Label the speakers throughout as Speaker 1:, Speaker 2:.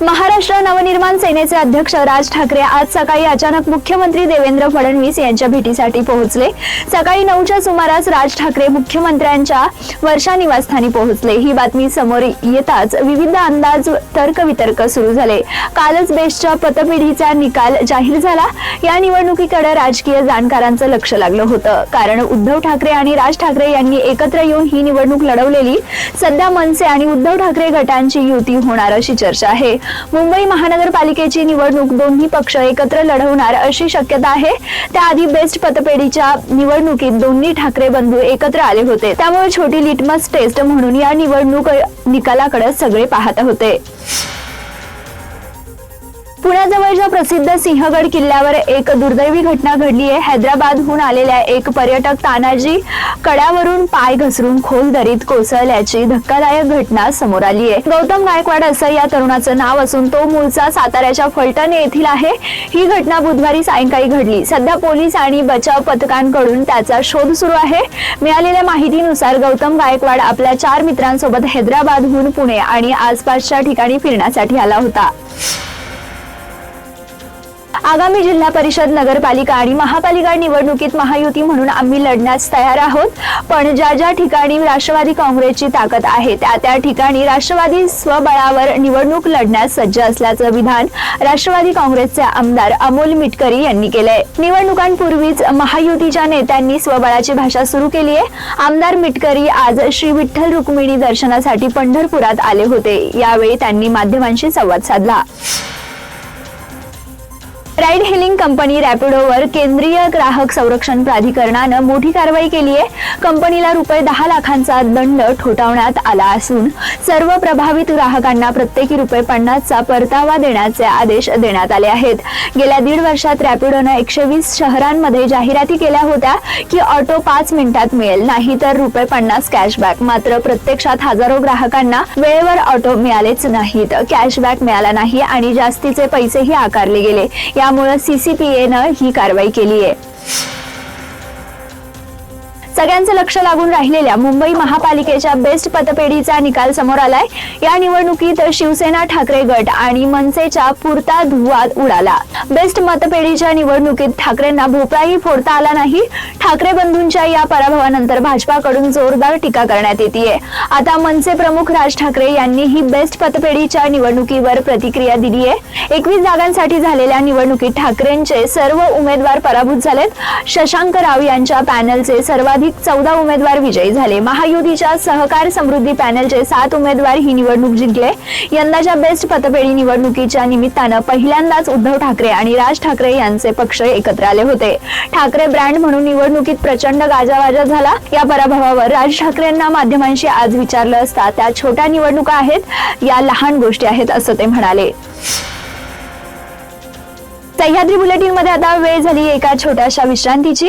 Speaker 1: महाराष्ट्र नवनिर्माण सेनेचे अध्यक्ष राज ठाकरे आज सकाळी अचानक मुख्यमंत्री देवेंद्र फडणवीस यांच्या भेटीसाठी पोहोचले. सकाळी नऊच्या सुमारास राज ठाकरे मुख्यमंत्र्यांच्या वर्षा निवासस्थानी पोहोचले. ही बातमी समोर येताच विविध अंदाज तर्कवितर्क सुरू झाले. कालच बेस्टच्या पतपिढीचा निकाल जाहीर झाला. या निवडणुकीकडे राजकीय जाणकारांचं लक्ष लागलं होतं. कारण उद्धव ठाकरे आणि राज ठाकरे यांनी एकत्र येऊन ही निवडणूक लढवलेली. सध्या मनसे आणि उद्धव ठाकरे गटांची युती होणार अशी चर्चा आहे. मुंबई महानगरपालिकेची निवडणूक दोन्ही पक्ष एकत्र लढवणार अशी शक्यता आहे. त्याआधी बेस्ट पतपेढीच्या निवडणुकीत दोन्ही ठाकरे बंधू एकत्र आले होते. त्यामुळे छोटी लिटमस टेस्ट म्हणून या निवडणूक निकालाकडे सगळे पाहत होते. पुण्याजवळच्या प्रसिद्ध सिंहगड किल्ल्यावर एक दुर्दैवी घटना घडली आहे हैदराबादहून आलेल्या एक पर्यटक तानाजी कड्यावरून पाय घसरून खोल दरीत कोसळल्याची धक्कादायक घटना समोर आली आहे. गौतम गायकवाड असं या तरुणाचं नाव असून तो मूळचा साताऱ्याच्या फलटण येथील आहे. ही घटना बुधवारी सायंकाळी घडली. सध्या पोलीस आणि बचाव पथकांकडून त्याचा शोध सुरू आहे. मिळालेल्या माहितीनुसार गौतम गायकवाड आपल्या चार मित्रांसोबत हैदराबादहून पुणे आणि आसपासच्या ठिकाणी फिरण्यासाठी आला होता. आगामी जिल्हा परिषद नगरपालिका आणि महापालिका निवडणुकीत महायुती म्हणून आम्ही लढण्यास तयार आहोत. पण ज्या ज्या ठिकाणी राष्ट्रवादी काँग्रेसची ताकद आहे त्या त्या ठिकाणी राष्ट्रवादी स्वबळावर निवडणूक लढण्यास सज्ज असल्याचं विधान राष्ट्रवादी काँग्रेसचे आमदार अमोल मिटकरी यांनी केलंय. निवडणुकांपूर्वीच महायुतीच्या नेत्यांनी स्वबळाची भाषा सुरू केली आहे. आमदार मिटकरी आज श्री विठ्ठल रुक्मिणी दर्शनासाठी पंढरपुरात आले होते. यावेळी त्यांनी माध्यमांशी संवाद साधला. राईड हेलिंग कंपनी रॅपिडोवर केंद्रीय ग्राहक संरक्षण प्राधिकरणानं मोठी कारवाई केली आहे. कंपनीला रुपये दहा लाखांचा दंड ठोठावण्यात आला असून सर्व प्रभावित ग्राहकांना प्रत्येकी रुपये पन्नासचा परतावा देण्याचे आदेश देण्यात आले आहेत. गेल्या दीड वर्षात रॅपिडोनं एकशे वीस शहरांमध्ये जाहिराती केल्या होत्या की ऑटो पाच मिनिटात मिळेल नाही तर रुपये पन्नास कॅशबॅक. मात्र प्रत्यक्षात हजारो ग्राहकांना वेळेवर ऑटो मिळालेच नाहीत. कॅशबॅक मिळाला नाही आणि जास्तीचे पैसेही आकारले गेले. त्यामुळे सीसीपीएनं ही कारवाई केली आहे सगळ्यांचं लक्ष लागून राहिलेल्या मुंबई महापालिकेच्या बेस्ट पतपेढीचा निकाल समोर आलाय. या निवडणुकीत शिवसेना ठाकरे गट आणि मनसेच्या पुरता धुवा उडाला. बेस्ट मतपेढीच्या निवडणुकीत ठाकरेंना भोपळाही फोडता आला नाही. ठाकरे बंधूंच्या या पराभवानंतर भाजपाकडून जोरदार टीका करण्यात येते आता मनसे प्रमुख राज ठाकरे यांनी ही बेस्ट पतपेढीच्या निवडणुकीवर प्रतिक्रिया दिली आहे एकवीस जागांसाठी झालेल्या निवडणुकीत ठाकरेंचे सर्व उमेदवार पराभूत झालेत. शशांक राव यांच्या पॅनलचे सर्वाधिक अधिक चौदा उमेदवार विजयी झाले. महायुतीच्या सहकार समृद्धी पॅनलचे सात उमेदवार ही निवडणूक जिंकले. यंदाच्या बेस्ट पतपेढी निवडणुकीच्या निमित्तानं पहिल्यांदाच उद्धव ठाकरे आणि राज ठाकरे यांचे पक्ष एकत्र आले होते. ठाकरे ब्रँड म्हणून निवडणुकीत प्रचंड गाजावाजा झाला. या पराभवावर राज ठाकरेंना माध्यमांशी आज विचारलं असता त्या छोट्या निवडणुका आहेत या लहान गोष्टी आहेत असं ते म्हणाले. सह्याद्री बुलेटिनमध्ये आता वेळ झाली एका छोट्याशा विश्रांतीची.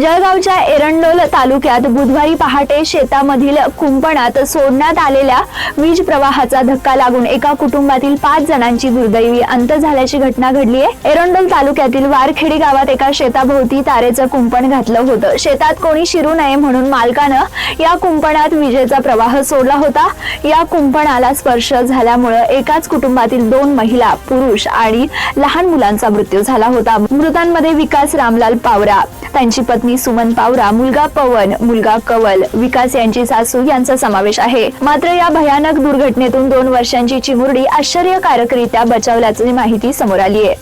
Speaker 1: जळगावच्या एरंडोल तालुक्यात बुधवारी पहाटे शेतामधील कुंपणात सोडण्यात आलेल्या वीज प्रवाहाचा धक्का लागून एका कुटुंबातील पाच जणांची दुर्दैवी अंत झाल्याची घटना घडली आहे एरंडोल तालुक्यातील वारखेडी गावात एका शेताभोवती तारेचं कुंपण घातलं होतं. शेतात कोणी शिरू नये म्हणून मालकानं या कुंपणात विजेचा प्रवाह सोडला होता. या कुंपणाला स्पर्श झाल्यामुळं एकाच कुटुंबातील दोन महिला पुरुष आणि लहान मुलांचा मृत्यू झाला होता. मृतांमध्ये विकास रामलाल पावरा त्यांची पत्नी सुमन पावरा मुलगा पवन मुलगा कवल विकास यांची सासू यांचा समावेश आहे. मात्र या भयानक दुर्घटनेतून दोन वर्षांची चिमुरडी आश्चर्यकारकरित्या बचावल्याची माहिती समोर आली आहे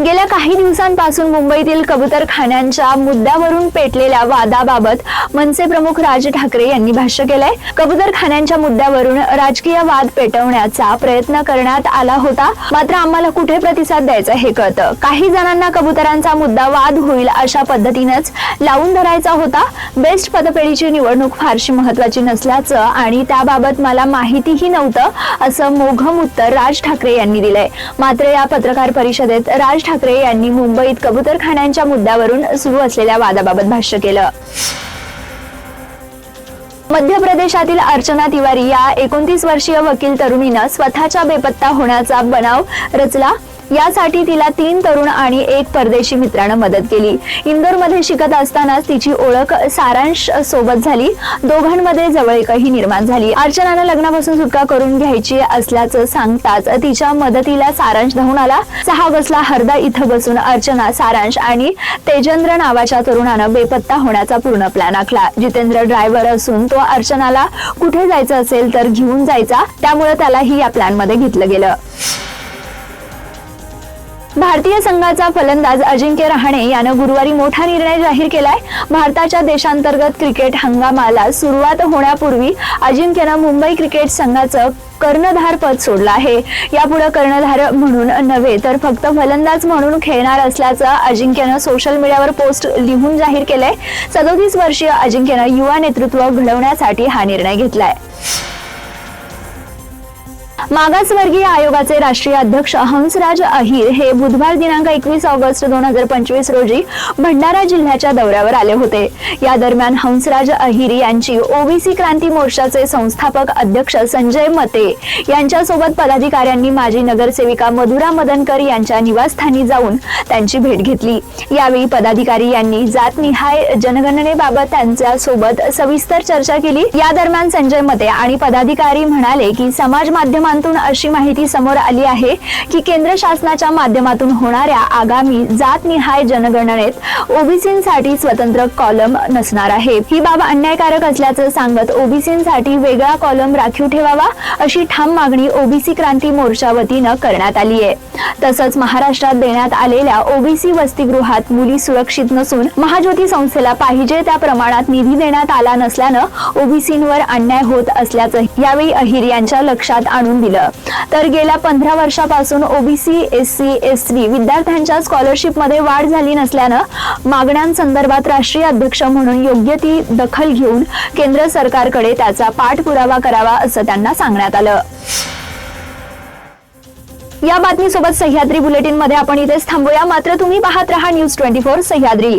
Speaker 1: गेल्या काही दिवसांपासून मुंबईतील कबुतरखान्यांच्या मुद्द्यावरून पेटलेल्या वादाबाबत मनसे प्रमुख राज ठाकरे यांनी भाष्य केलंय. कबुतरखान्यांच्या मुद्द्यावरून राजकीय वाद पेटवण्याचा प्रयत्न करण्यात आला होता. मात्र आम्हाला कुठे प्रतिसाद द्यायचा हे कळतं. काही जणांना कबुतरांचा मुद्दा वाद होईल अशा पद्धतीनंच लावून धरायचा होता. बेस्ट पदपेढीची निवडणूक फारशी महत्वाची नसल्याचं आणि त्याबाबत मला माहितीही नव्हतं असं मोघम उत्तर राज ठाकरे यांनी दिलंय. मात्र या पत्रकार परिषदेत राज ठाकरे यांनी मुंबईत कबुतरखान्यांच्या मुद्द्यावरून सुरू असलेल्या वादाबाबत भाष्य केलं. मध्य प्रदेशातील अर्चना तिवारी या एकोणतीस वर्षीय वकील तरुणीनं स्वतःच्या बेपत्ता होण्याचा बनाव रचला. यासाठी तिला तीन तरुण आणि एक परदेशी मित्रानं मदत केली. इंदोरमध्ये शिकत असतानाच तिची ओळख सारांश सोबत झाली. दोघांमध्ये जवळीकही निर्माण झाली. अर्चनानं लग्नापासून सुटका करून घ्यायची असल्याचं सांगताच तिच्या मदतीला सारांश धावून आला. सहा बसला हरदा इथं बसून अर्चना सारांश आणि तेजेंद्र नावाच्या तरुणानं बेपत्ता होण्याचा पूर्ण प्लॅन आखला. जितेंद्र ड्रायव्हर असून तो अर्चनाला कुठे जायचं असेल तर घेऊन जायचा. त्यामुळे त्यालाही या प्लॅनमध्ये घेतलं गेलं. भारतीय संघाचा फलंदाज अजिंक्य रहाणे यानं गुरुवारी मोठा निर्णय जाहीर केलाय. भारताच्या देशांतर्गत क्रिकेट हंगामाला सुरुवात होण्यापूर्वी अजिंक्यनं मुंबई क्रिकेट संघाचं कर्णधार पद सोडलं आहे. यापुढे कर्णधार म्हणून नव्हे तर फक्त फलंदाज म्हणून खेळणार असल्याचं अजिंक्यनं सोशल मीडियावर पोस्ट लिहून जाहीर केलंय. सदोतीस वर्षीय अजिंक्यनं युवा नेतृत्व घडवण्यासाठी हा निर्णय घेतलाय. मागासवर्गीय आयोगाचे राष्ट्रीय अध्यक्ष हंसराज अहिर हे बुधवार दिनांक एकवीस ऑगस्ट दोन हजार पंचवीस रोजी भंडारा जिल्ह्याच्या दौऱ्यावर आले होते. या दरम्यान हंसराज अहिर यांची ओबीसी क्रांती मोर्चाचे संस्थापक अध्यक्ष संजय मते यांच्यासोबत पदाधिकाऱ्यांनी माजी नगरसेविका मधुरा मदनकर यांच्या निवासस्थानी जाऊन त्यांची भेट घेतली. यावेळी पदाधिकारी यांनी जातनिहाय जनगणनेबाबत त्यांच्यासोबत सविस्तर चर्चा केली. या दरम्यान संजय मते आणि पदाधिकारी म्हणाले की समाज माध्यमात सूत्रांतून अशी माहिती समोर आली आहे की केंद्र शासनाच्या माध्यमातून होणाऱ्या आगामी जातनिहाय जनगणनेत ओबीसींसाठी स्वतंत्र कॉलम नसणार आहे. ही बाब अन्यायकारक असल्याचं सांगत ओबीसींसाठी वेगळा कॉलम राखीव ठेवावा अशी ठाम मागणी ओबीसी क्रांती मोर्चा वतीनं करण्यात आली आहे. तसंच महाराष्ट्रात देण्यात आलेल्या ओबीसी वसतिगृहात मुली सुरक्षित नसून महाज्योती संस्थेला पाहिजे त्या प्रमाणात निधी देण्यात आला नसल्यानं ओबीसींवर अन्याय होत असल्याचं यावेळी अहिर यांच्या लक्षात आणून दिलं. तर गेल्या पंधरा वर्षापासून OBC S C S T विद्यार्थ्यांच्या स्कॉलरशिपमध्ये वाढ झाली नसल्यानं मागण्यांसंदर्भात राष्ट्रीय अध्यक्ष म्हणून योग्य ती दखल घेऊन केंद्र सरकारकडे त्याचा पाठपुरावा करावा असं त्यांना सांगण्यात आलं. या बातमीसोबत सह्याद्री बुलेटिनमध्ये आपण इथेच थांबूया. मात्र तुम्ही पाहत रहा न्यूज ट्वेंटी फोर सह्याद्री.